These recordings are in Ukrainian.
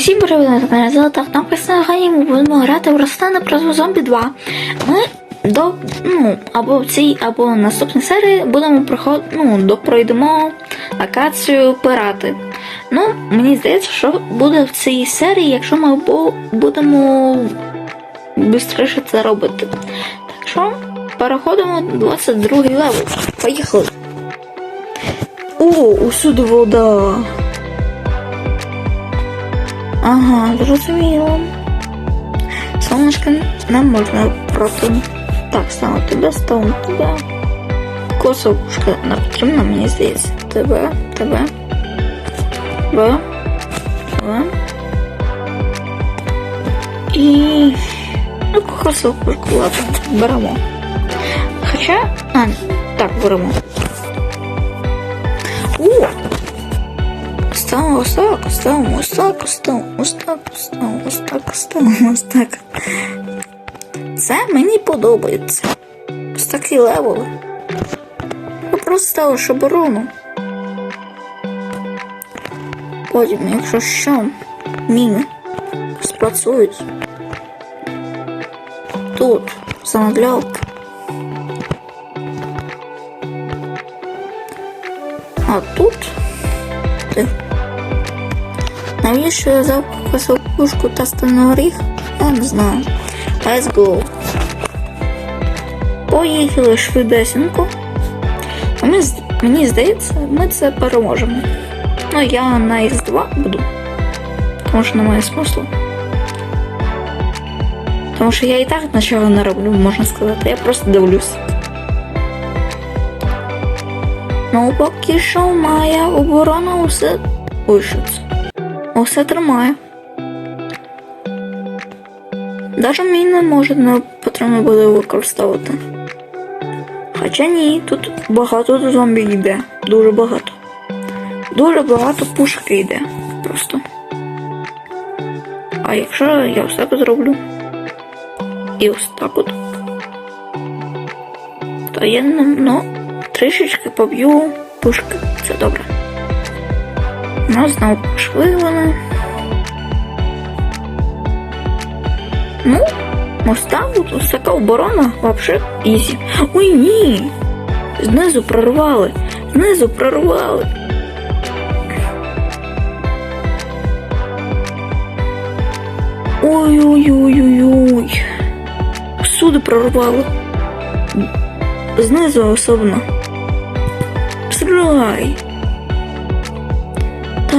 Усім привіт, на Золотах. Гані ми будемо грати в Ростане про зомбі 2. Ми до, ну, або в цій, або в наступній серії будемо проход, ну, до пройдемо локацію пирати. Ну, мені здається, що буде в цій серії, якщо ми бу- будемо швидше це робити. Так що переходимо до 22 левел. Поїхали. О, усюди вода. Ага, зрозуміло. Сонечко нам можна проти. Так, ставимо тебе, ставимо тебе. Косовушка не потрібна, мені здається. Тебе, тебе. Тебе. Тебе. І. Ну, косовушку, ладно, беремо. Хоча. А, так, беремо. Ставимо ось так, ось так, ось так, ставимо ось так, ставимо ось так. Це мені подобається. Ось такі левели. Я просто ставиш оборону. Потім, якщо що, міни спрацюють. Тут замовлялки. А тут ти. Навіщо я взяв косовушку та стеноріг? Я не знаю. Let's go. Поїхали швидесенько. Мені, мені здається, ми це переможемо. Ну, я на Х2 буду. Тому що немає смислу. Тому що я і так нічого не роблю, можна сказати. Я просто дивлюсь. Ну, поки що моя оборона усе пишеться. Усе тримає. Даже міни може не потрібно буде використовувати. Хоча ні, тут багато зомбі йде. Дуже багато. Дуже багато пушки йде. Просто. А якщо я так зроблю. І ось так от. То я ну, трішечки поб'ю пушки. Це добре. Нас знову вони. Ну, так от така оборона вообще ізі. Ой ні! Знизу прорвали. Знизу прорвали. Ой-ой-ой-ой-ой. Всюди прорвало. Знизу особливо. Срай.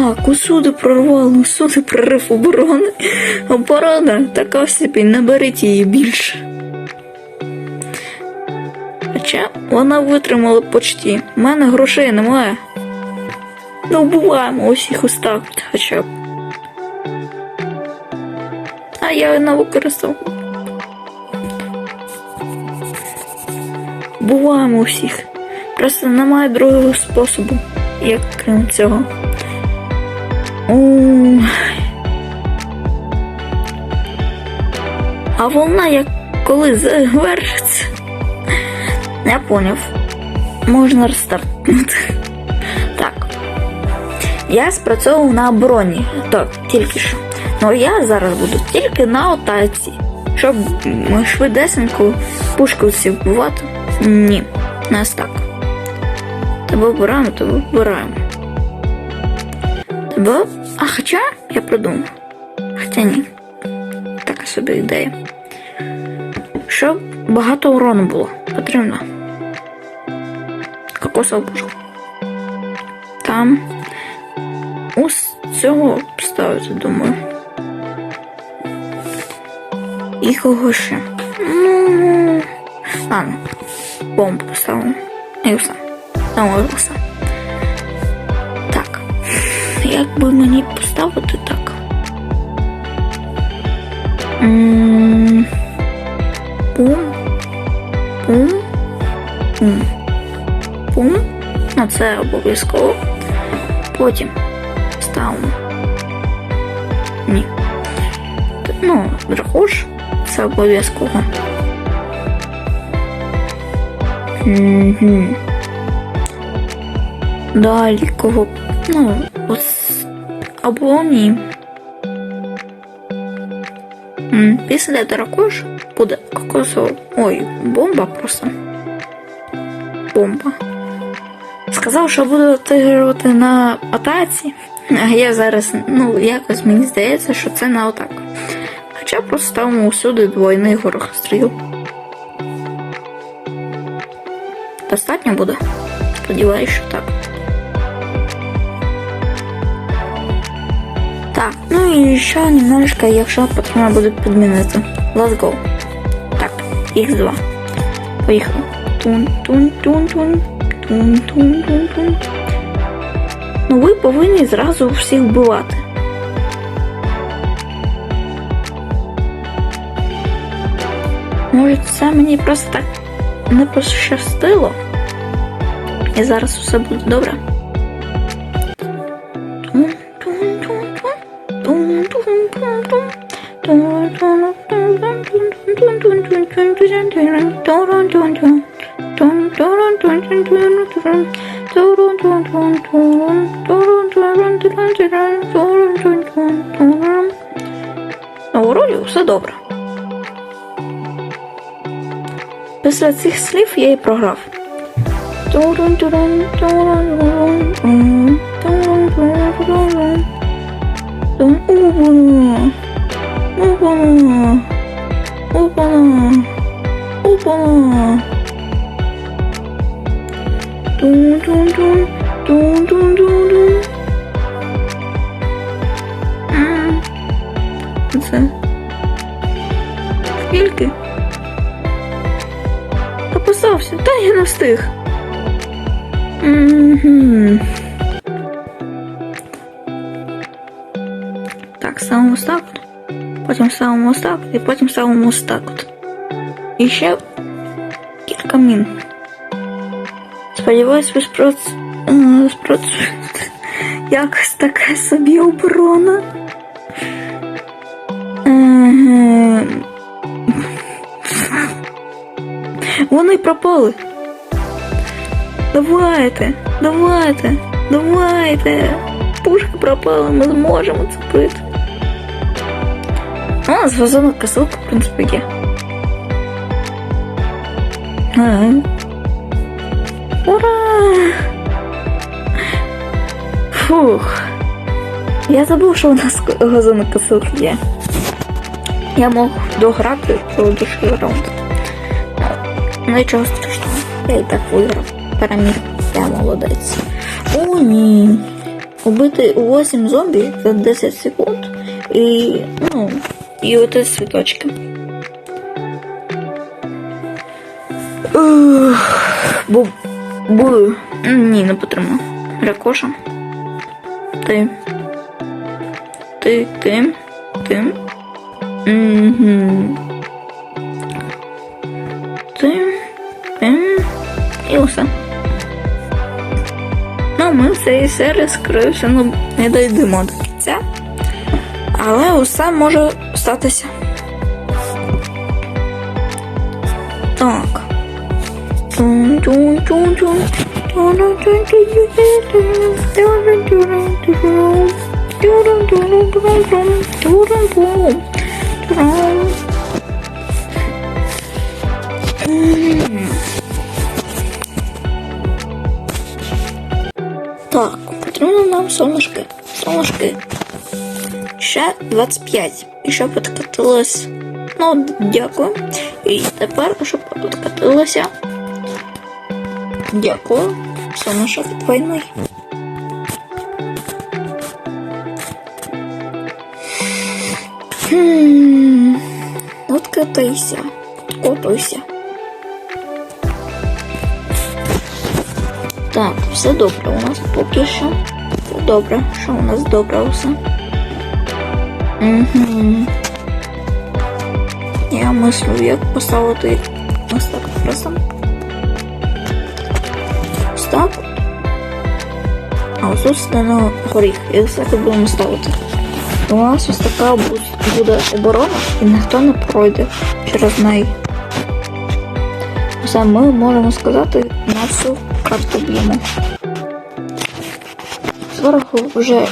Так, усюди прорвало, усюди прорив оборони. Оборона така собі, не беріть її більше. Хоча вона витримала почти. У мене грошей немає. Ну, вбиваємо усіх от хоча б. А я не використовую. Буваємо усіх. Просто немає другого способу, як крім цього. А волна як коли завершиться. Я поняв. Можна рестартнути. Так. Я спрацьовував на обороні. Так, тільки що. Ну я зараз буду тільки на атаці. Щоб швидесенько пушку всі. Ні, нас так. Тебе вбираємо, тебе вбираємо. Тебе. А хоча я придумав. Хоча ні. Така собі ідея. Щоб багато урону було. Потрібно. Кокосову пушку. Там. Ось цього ставити, думаю. І кого ще? Ну. Ладно. Бомбу поставимо. І все. Все. Так. Як би мені поставити так? М, Ну, це обов'язково. Потім ставимо. Ні. Ну, дракош. Це обов'язково. Угу. Далі кого. Ну, ось. Або ні. Після також буде кокосова. Ой, бомба просто. Бомба. Сказав, що буду отигрувати на атаці. А я зараз, ну, якось мені здається, що це на атаку. Хоча просто ставимо усюди двойний горохостріл. Достатньо буде? Сподіваюсь, що так. Так, ну і ще немножко, якщо потрібно буде підмінити. Let's go. Так, Х2. Поїхали. Тун, Ну ви повинні зразу всіх вбивати. Може, це мені просто так не пощастило. І зараз все буде добре. На уроді все добре. Після цих слів я і програв. Опана. Опана. Опана. Тун-тун-тун. Тун-тун-тун-тун. М. Це. Скільки? Та постався, та я не встиг. Мгм. Так, ставимо ось так от. Потім ставимо ось так, і потім ставимо ось так от. І ще кілька мін. Сподіваюсь, ви спроц... е, спрацюєте. Якось така собі оборона. Е, Вони пропали. Давайте, давайте, давайте. Пушка пропала, ми зможемо це бити. А, у нас вазонок косилка, в принципі, є. Ага. Ура! Фух. Я забув, що у нас газонок косилки є. Я мог дограти до душі раунд. Ну нічого страшного. Я і так виграв. Переміг. Я молодець. О, ні. Убити 8 зомбі за 10 секунд. І, ну, і оте світочки. Ух, Бу... Бу... Ні, не потрібно. Ракоша. Ти. Ти, ти, ти. Угу. Ти. І усе. Ну, ми в цій серії, скоріше, ну, не дійдемо до кінця. Але усе може статися. Так, потрібно нам сонечки. Сонечки. Ще 25. І щоб откатилось. Ну, дякую. І тепер, щоб откатилося. Дякую. Сонечок двойний. Хм. Откатайся. Откотуйся. Так, все добре у нас поки що. Все добре, що у нас добре усе. Угу. Я мислю, як поставити ось так просто. Так. А ось тут стане горіх. І ось так будемо ставити. У нас ось така буде оборона, і ніхто не пройде через неї. Все, ми можемо сказати на всю карту б'ємо. Зверху вже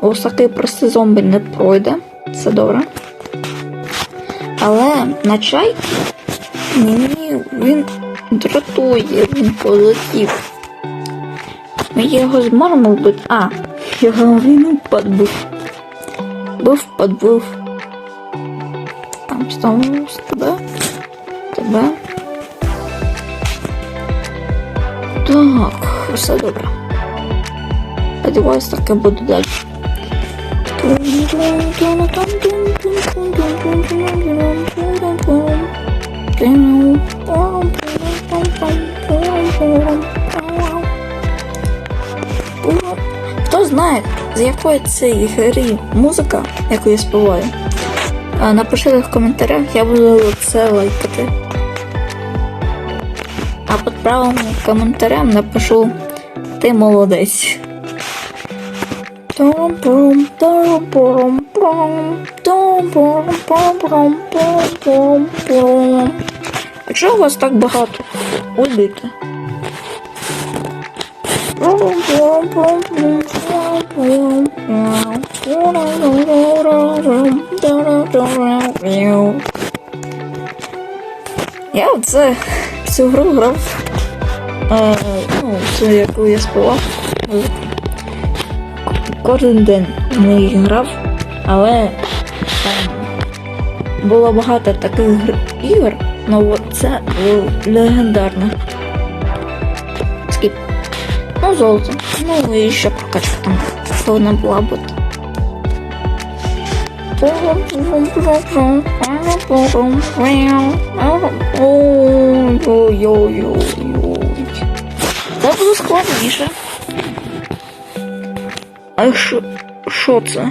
ось такий простий зомбі не пройде. Це добре. Але на чай ні, він дратує, він полетів. Ми його зможемо вбити. А, його він подбив. Був подбив. Там що з тебе? Тебе. Так, все добре. Сподіваюсь, так і буде далі. Хто знає, з якої цієї гри музика, яку я співаю, а, напишіть в коментарях, я буду це лайкати. А під правим коментарем напишу Ти молодець. Якщо у вас так багато, уйдите. Я оце цю гру грав. Е, ну, цю, яку я співав. Кожен день не грав, але там було багато таких ігор, ну от це було легендарно. Ну, золото. Ну і ще прокачка там повинна була бути. Ой-ой-ой-ой. Це буде складніше. А що, це?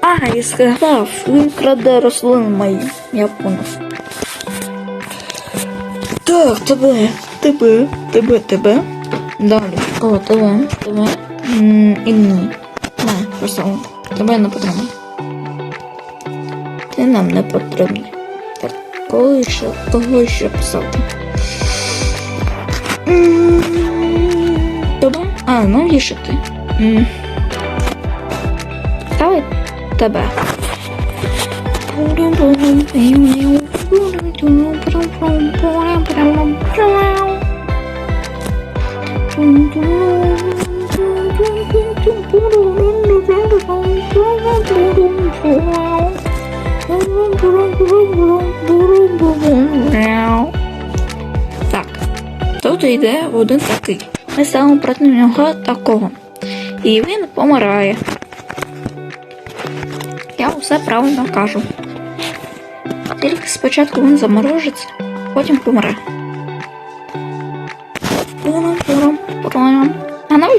А, я сказав, він краде рослини. Я поняв. Так, тебе, тебе, тебе, тебе. Далі. О, тебе, тебе. І ні. Не, просто тебе не потрібно. Ти нам не потрібний. Так, коли ще, кого ще писати? Тебе? А, ну є ще ти. Давай тебе. Так, тут йде один такий. Ми ставимо проти нього такого. І він помирає. Я все правильно кажу. Тільки спочатку він заморожиться, потім помре.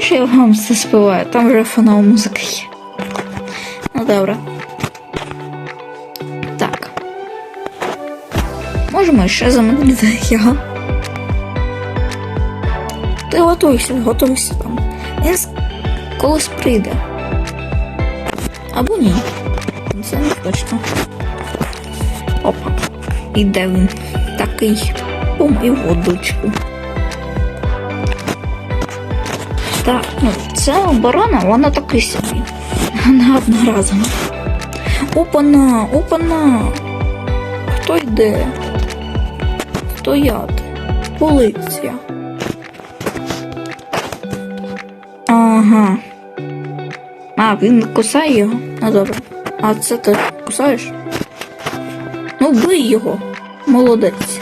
А навіщо я вам це співаю? Там вже фонова музика є. Ну добре. Так. Можемо ще замінити його. Ти готуйся, готуйся там. Він колись прийде. Або ні. Це не точно. Опа. Іде він. Такий. Помив водичку. Так, ну ця оборона, вона такий собі. Вона одноразова. Опана, опана. Хто йде? Стояти. Поліція. Ага. А, він кусає його? Ну добре. А це ти кусаєш? Ну, бий його. Молодець.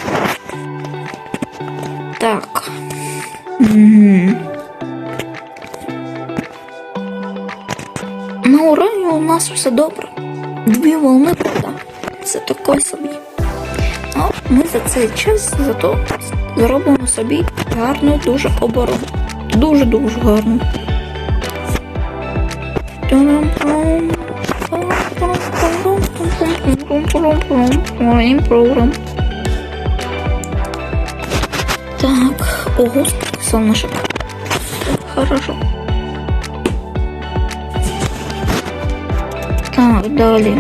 Так. Угу. Нас все добре. Дві волни, правда. Це таке собі. Ну, ми за цей час зато зробимо собі гарну дуже оборону. Дуже-дуже гарну. Так, ого, солнышек. Хорошо. Так, далі.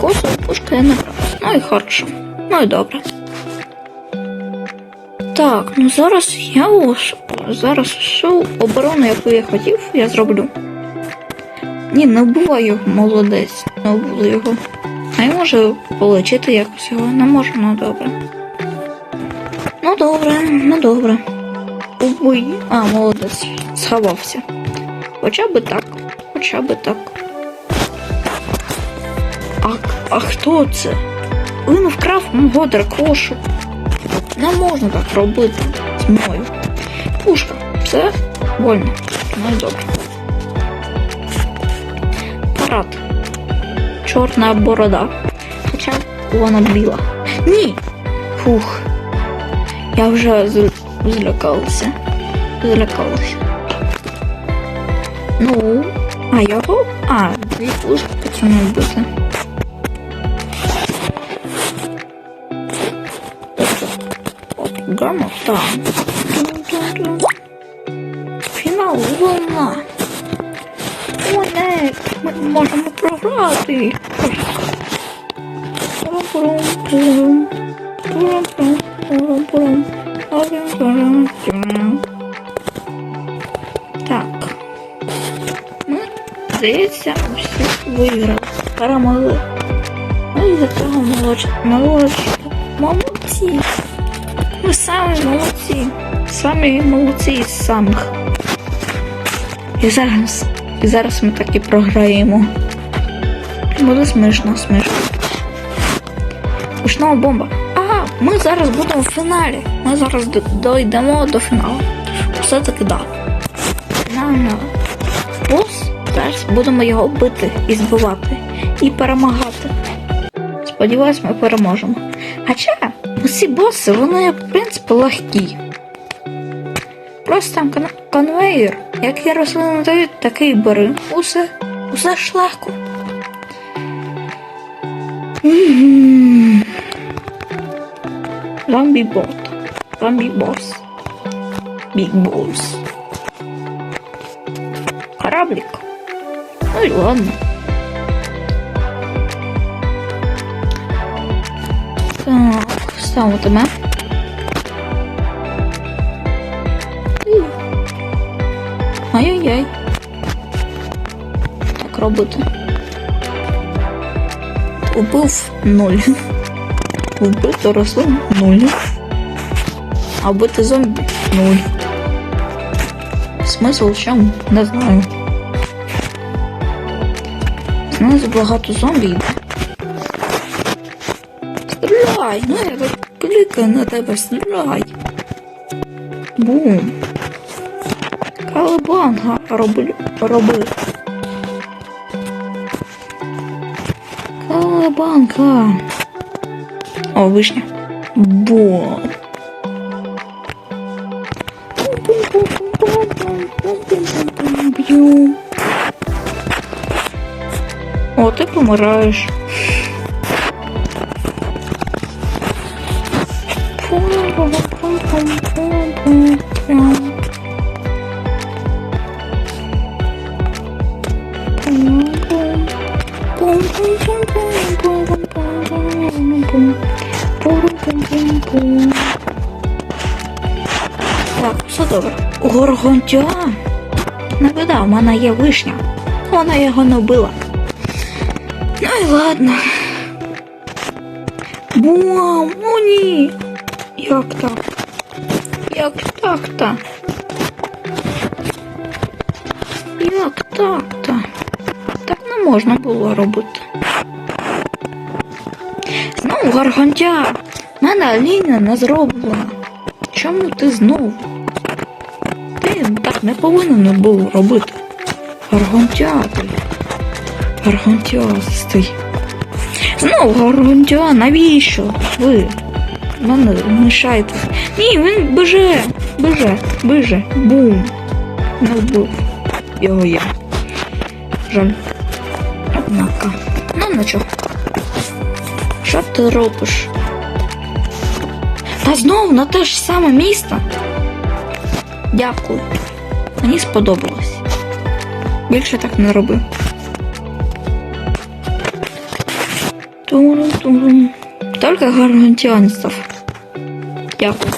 Косу пушка я набрав. Ну і хорошо. Ну і добре. Так, ну зараз я зараз всю оборону, яку я хотів, я зроблю. Ні, не вбивай його, молодець. Не вбили його. А я можу полечити якось його. Не можу, ну добре. Ну добре, ну добре. Убий. А, молодець. Сховався. Хоча би так. Хоча би так. А, а хто це? Він вкрав мого дракошу. Не можна так робити з мною. Пушка, все вольно. Ну добре. Парад. Чорна борода. Хоча вона біла. Ні! Фух. Я вже злякалася. Злякалася. Ну, а його? А, дві пушки потрібно вбити. От, грамота. Фінал волна. О, не, ми можемо програти. Пурум-пурум-пурум. Пурум-пурум-пурум-пурум. Пурум-пурум-пурум. Здається, усі виграли. Перемогли. Ну і за цього молодші. Молодші. Молодці. Ви самі молодці. Самі молодці із самих. І зараз. І зараз ми так і програємо. Буде смішно, смішно. Пушнова бомба. Ага, ми зараз будемо в фіналі. Ми зараз д- дойдемо до фіналу. Все таки да. Фінально. Зараз будемо його бити і збивати. І перемагати. Сподіваюсь, ми переможемо. Хоча усі боси, вони, в принципі, легкі. Просто там кон- конвейер, який рослини дають, такий бери. Усе, усе. М. Зомбі бот. Зомбі бос. Біг бос. Кораблик. Ну і ладно. Так, ставимо тебе. Ай-яй-яй. Так робити. Убив нуль. Вбити рослин нуль. А вбити зомбі нуль. Смисл в чому? Не знаю. Знизу багато зомбі. Стріляй! Ну я так клікаю на тебе, стріляй. Бум. Калабанга роблю, роби. Калабанга. О, вишня. Бум. Помираєш. Так, все добре. Горгонтя. Не біда, в мене є вишня. Вона його не вбила. Ну ладно. Бум, о ні. Як так? Як так-то? Як так-то? Так не можна було робити. Знову гаргантя. Мене лінія не зроблена. Чому ти знову? Ти так не повинен був робити. Гаргантя ти. Гаргантястий. Знову гаргантя, навіщо? Ви? Мене мішаєте. Ні, він биже, биже, биже, бум. Не вбив його я. Жаль. Однако. Ну нічого. Що ти робиш? Та знов на те ж саме місто. Дякую. Мені сподобалось. Більше так не роби. Только гаргантіанців. Дякую.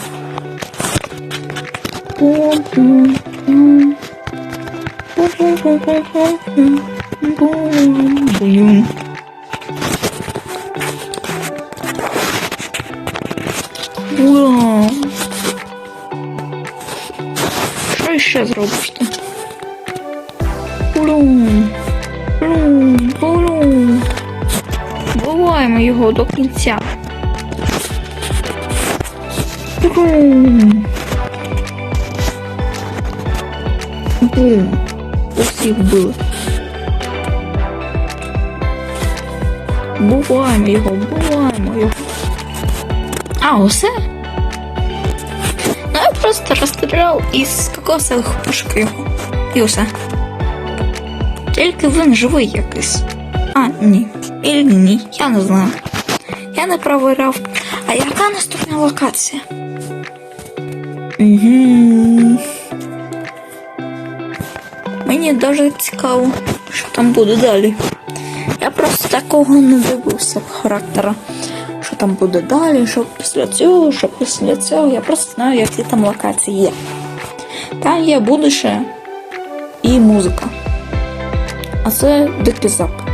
Пу-пу-пу. Пу-пу-пу-пу-пу. Бум, Блін. Ура! Що ще зробиш його до кінця. Бум. Усіх вбили. Буваємо його, буваємо його. А, усе? Ну, я просто розстріляв із кокосових пушок його. І усе. Тільки він живий якийсь. А, ні. Ілі ні, я не знаю. Я не провіряв. А яка наступна локація? Угу. Мені дуже цікаво, що там буде далі. Я просто такого не дивився характера. Що там буде далі, що після цього, що після цього. Я просто знаю, які там локації є. Там є будуще і музика. А це дикий запит.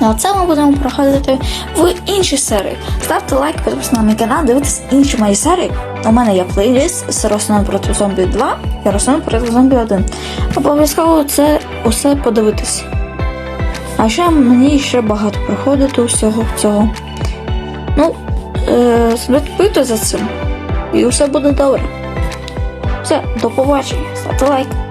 Ну, а це ми будемо проходити в інші серії. Ставте лайк, підписуйтесь на мій канал, дивитесь інші мої серії. У мене є плейліст з Русланом проти зомбі 2 і Руслан проти зомбі 1. Обов'язково це усе подивитись. А ще мені ще багато проходити усього цього. Ну, е, слідкуйте за цим. І все буде добре. Все, до побачення. Ставте лайк.